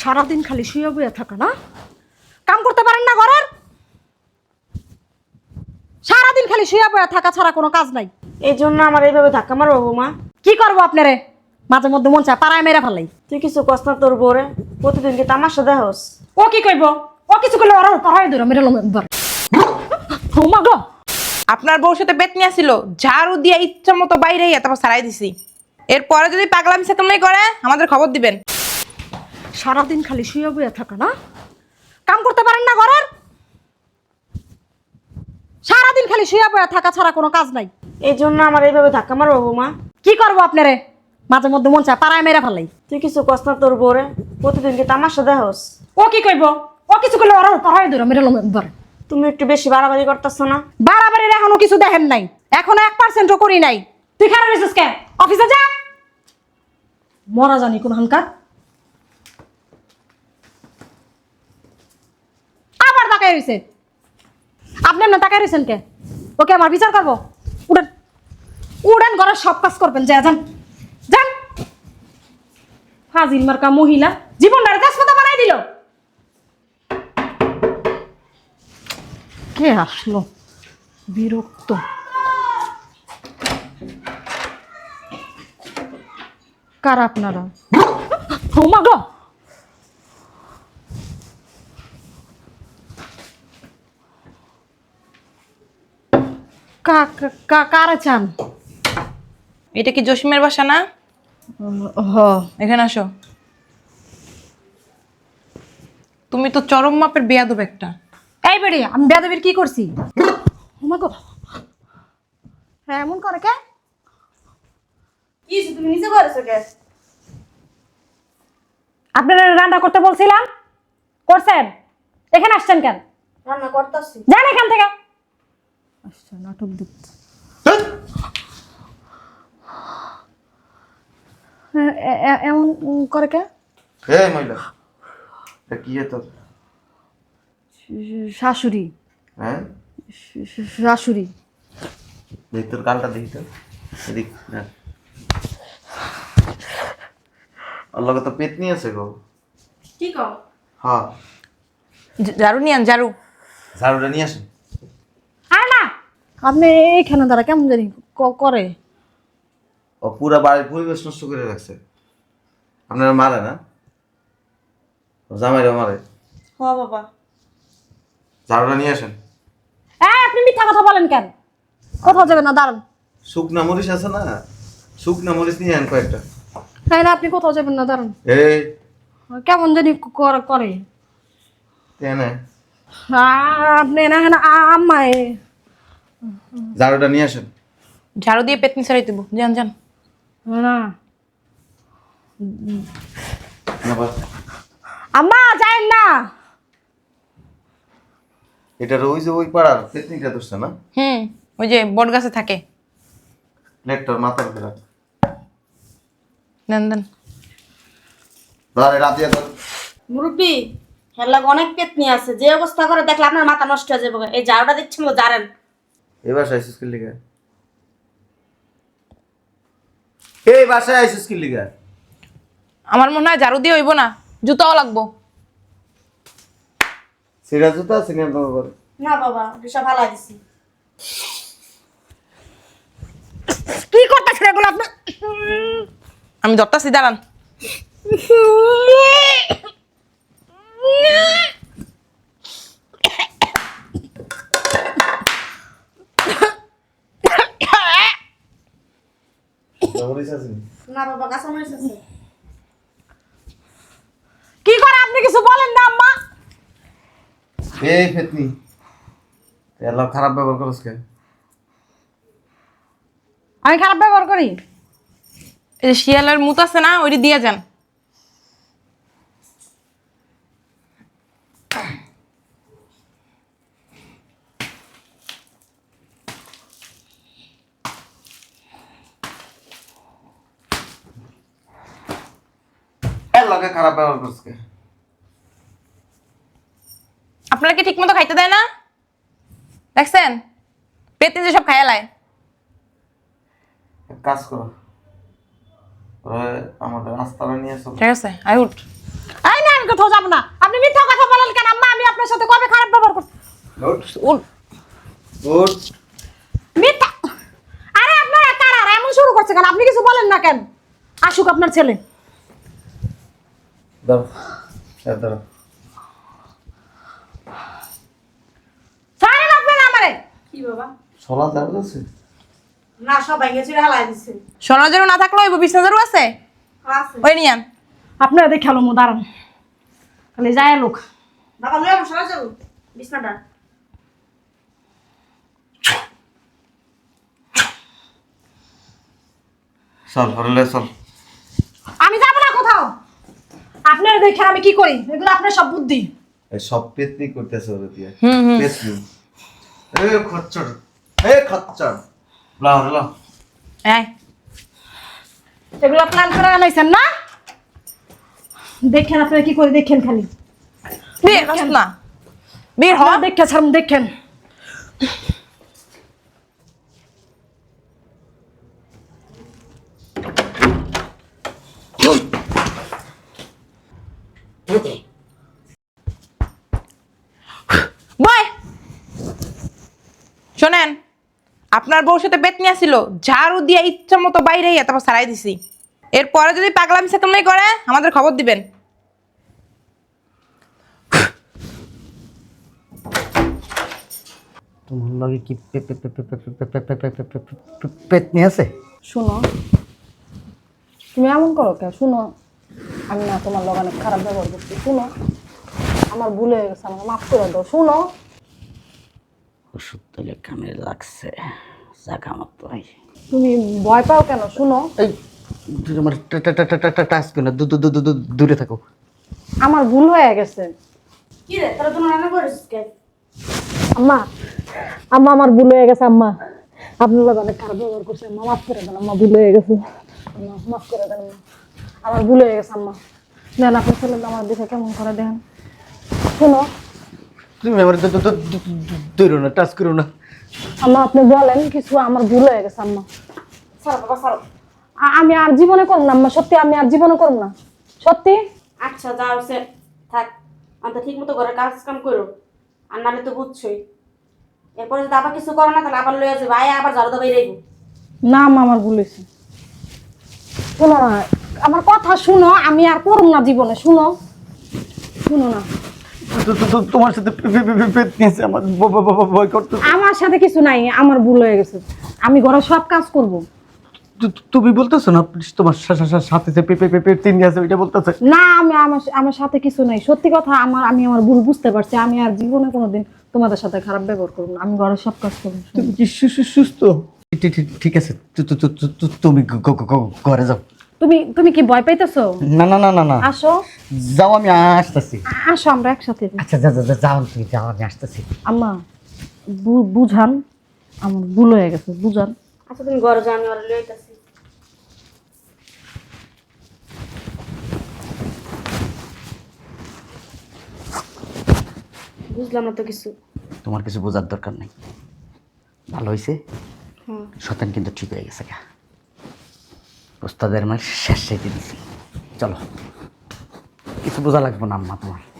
সারাদিন খালি শুয়ে বয়ে থাকা না? কাম করতে পারেন না ঘরের? সারাদিন খালি শুয়ে বয়ে থাকা ছাড়া কোনো কাজ নাই। এই জন্য আমার এইভাবে ধাক্কা মারবো বৌমা। কি করব আপনারে? মাঝে মধ্যে মন চায় পাড়ায় মেরে ফেলাই। তুই কিছু না তোর বউরে। প্রতিদিন কি তামাশা দেহস? ও কি কইব? ও কিছু করলে ওরা পাড়ায় দূর মেরে লম একবার। ও মা গো! আপনার বউর সাথে পেট নিয়ে আসছিল ঝাড়ু দিয়ে ইচ্ছা মতো বাইরে তারপর সারাই দিছি। এরপরে যদি পাগলামি সেতমলাই করে আমাদের খবর দিবেন। সারাদিন খালি শুয়ে বয়ে থাকা না? কাম করতে পারেন না ঘরের? সারাদিন খালি শুয়ে বয়ে থাকা ছাড়া কোনো কাজ নাই। এই জন্য আমার এইভাবে ধাক্কা মারবো বৌমা। কি করব আপনারে? মাঝে মধ্যে মন চায় পাড়ায় মেরে ফেলাই। তুই কিছু কস না তোর বউরে। প্রতিদিন কি তামাশা দেহস? ও কি কইব? ও কিছু করলে ওরা পাড়ায় দূর মেরে লম একবার। তুমি একটু বেশি বাড়াবাড়ি করতেছ না? বাড়াবাড়ির এখনও কিছু দেখেন নাই। এখনও এক পার্সেন্টও করি নাই। তুই খারাপ রেছিস কে অফিসে যা। মরা জানি কোন হানকার আবার তাকাই রয়েছে আপনি না তাকাই রয়েছেন কে ওকে আমার বিচার করব উড়েন উড়েন ঘরের সব কাজ করবেন যা যান যান হাজির মার্কা মহিলা জীবনটার কথা বানাই দিল কে আসলো বিরক্ত কার আপনারা ও মা গো কা- কা- কা- কারে চান এটা কি জসিমের বাসা না? হ। এখানে আসো। তুমি তো চরম মাপের বেয়াদব একটা। এই বেড়ি আমি বেদবির কি করছি? হ্যাঁ এমন করে কে? কি তুমি নিজে করেছ কে? আপনারা রান্না করতে বলছিলাম? করছেন? এখানে আসছেন কেন? রান্না করতেছি। যান এখান থেকে। আচ্ছা নাটক দেখতে এ- এ- এ- এমন করে কে? হে মহিলা এটা কি তোর? শাশুড়ি। হ্যাঁ? শাশুড়ি। দেখি তোর গালটা দেখি তো। এদিক না আল্লাহ তো পেট নিয়ে আছে গো। কি কও? হ্যাঁ। ঝাড়ু নিয়ে আন ঝাড়ু। ঝাড়ুটা নিয়ে আসেন। আপনি এইখানে তারা কেমন জানি ক- করে? ও পুরা বাড়ির পরিবেশ নষ্ট করে রাখছে। আপনারা মারে না? ও জামাইরা মারে। হ বাবা। ঝাড়ুটা নিয়ে আসেন। হ্যাঁ আপনি মিথ্যা কথা বলেন কেন? কোথাও যাবেন না দাঁড়ান। শুকনা মরিচ আছে না? শুকনা মরিচ নিয়ে আন কয়েকটা। হ্যাঁ না আপনি কোথাও যাবেন না দাঁড়ান। এই। কেমন জানি করে- করে। আ- আপনি না না আম্মায়। ঝাড়ুটা নিয়ে আসেন। ঝাড়ু দিয়ে পেতনি সারাই দেবো। যান যান। না। না আম্মা যাই না। এটার ওই যে ওই পাড়ার পেতনিটা ধরছে না? হুম ওই যে বট গাছে থাকে। লেকটার মাথার উপরে দেন দেন ধর মুরব্বী হের অনেক পেতনি আছে। যে অবস্থা করে দেখলে আপনার মাথা নষ্ট হয়ে যাবে। এই ঝাড়ুটা দিচ্ছি মতো জারেন এই বাসায় আইসিস কি? লিগা এই বাসায় আইসিস কি? লিগা আমার মনে হয় ঝাড়ু দিয়ে হইব না জুতাও লাগবো। সিরা জুতা আছে না তোমার ঘরে? না বাবা সব ফালাই দিছি কি করতেছেন এগুলো আপনি? আমি ধরতাছি দাঁড়ান। মরিচ আছে না বাবা কাঁচা মরিচ আছে। কি করে আপনি কিছু বলেন না আম্মা? এই ফেতনি এলাম খারাপ ব্যবহার করছ কে আমি খারাপ ব্যবহার করি। এই শিয়ালের মুত আছে না ওইটা দিয়ে যান। লগে খারাপ ব্যবহার করছ। আপনারা কি ঠিক মতো খাইতে দেয় না? দেখছেন? পেতনি যে সব এক কাজ করো। আমাদের নিয়ে ঠিক আছে আই উঠ। আই না আমি কোথাও যাব না। আপনি মিথ্যা কথা বলেন কেন? আম্মা আমি আপনার সাথে কবে খারাপ ব্যবহার করছি উঠ। উঠ। মিথ্যা আরে আপনারা কারা? এমন শুরু করছে কেন? আপনি কিছু বলেন না কেন? আসুক আপনার ছেলে। দাঁড়ো হ্যাঁ দাঁড়ো ছাড়েন আপনারা আমারে। কি বাবা? সলা দাঁড়ো আছে না সব ভেঙে হালাই দিছে। সোনার জন্য না থাকলে ওই বিছনাদারও আছে? আছে। ওই নিয়ান আপনারা দেখে আলো দাঁড়ান। যায় লোক। বাবা লয়ে বসা যাব। বিছনাটা। চল হরলে চল। আমি যাব না কোথাও। আপনারা দেখেন আমি কি করি? এগুলো আপনার সব বুদ্ধি। সব পেতনি করতেছে ওরে দিয়ে। হুম হুম। পেতনি। এ খচ্চর। এ খচ্চর। লা হরলা এই। এগুলো প্ল্যান করে আনাইছেন না? দেখেন আপনারা কি করে দেখেন খালি। বের না। বের হ। আপনারা দেখে ছাড়ুন দেখেন। আপনার বউর সাথে বেতনি আসিল ঝাড়ু দিয়ে ইচ্ছা মতো বাইরে তারপর সারাই দিছি এরপরে যদি পাগলামি সেতমলাই করে আমাদের খবর দিবেন তোমার লগে কি পেতনি আছে শুনো তুমি এমন করো কে শুনো আমি না তোমার লগে অনেক খারাপ ব্যবহার করছি শুনো আমার ভুলে গেছে আমাকে মাফ করে দাও শুনো ওষুধ তৈলে কামে লাগছে জাগা মতো। তুমি ভয় পাও কেন? শুনো। এই তুই আমার টা- টা- টা- টা- টা- টা- টাচ করো না দূরে থাকো। আমার ভুল হয়ে গেছে। কি রে তোরা তুমি রান্না করিস কে? আম্মা আম্মা আমার ভুল হয়ে গেছে আম্মা। আপনার অনেক খারাপ ব্যবহার করছে আম্মা মাফ করে দেন আম্মা ভুল হয়ে গেছে। আম্মা মাফ করে দেন আমার ভুল হয়ে গেছে আম্মা। দেন আপনার ছেলে আমার দেখে কেমন করে দেন শোনো তুমি আমার দূরে না টাচ করো না। আম্মা আপনি বলেন কিছু আমার ভুল হয়ে গেছে আম্মা। সরো বাবা সরো আমি আর জীবনে করব না আম্মা সত্যি আমি আর জীবনে করব না। সত্যি? আচ্ছা যাও সে থাক। আমি ঠিক মতো ঘরে কাজ কাম করো। আর নাহলে তো বুঝছই। এরপরে যদি আবার কিছু করো না তাহলে আবার লয়ে যাবে আয় আবার ঝাড়ু দেবে রেগু না আম্মা আমার ভুল হয়েছে। শোনো না আমার কথা শুনো আমি আর করব না জীবনে শুনো। শুনো না। তোমার সাথে পে- পে- পে- পে- পেতনি আছে আমার ব- ব- ব- ভয় করতে আমার সাথে কিছু নাই আমার ভুল হয়ে গেছে। আমি ঘরে সব কাজ করব। তুমি বলতেছো না তোমার সাথে যে পে- পে- পে- পেতনি আছে ওইটা বলতেছে? না আমি আমার আমার সাথে কিছু নাই। সত্যি কথা আমার আমি আমার ভুল বুঝতে পারছি। আমি আর জীবনে কোনোদিন তোমাদের সাথে খারাপ ব্যবহার করব না। আমি ঘরে সব কাজ করব। তুমি কি সু- সু- সুস্থ? ঠিক- আছে। তুমি গ- গ- গ- ঘরে যাও। তুমি তুমি কি ভয় পাইতেছো? না না না না না। আসো। যাও আমি আসতেছি। আসো আমরা একসাথে আচ্ছা যা যা যাও তুমি যাও আমি আসতেছি। আম্মা বুঝান। আমার ভুল হয়ে গেছে বুঝান। আচ্ছা তুমি ঘরে যাও আমি ওরা আইতাছি বুঝলাম না তো কিছু। তোমার কিছু বোঝার দরকার নেই। ভালো হয়েছে হুম শতান কিন্তু ঠিক হয়ে গেছে গা। ওস্তাদের মায়ের শেষ সাইতে দিছি। চলো কিছু বোঝা লাগবে না আম্মা তোমার।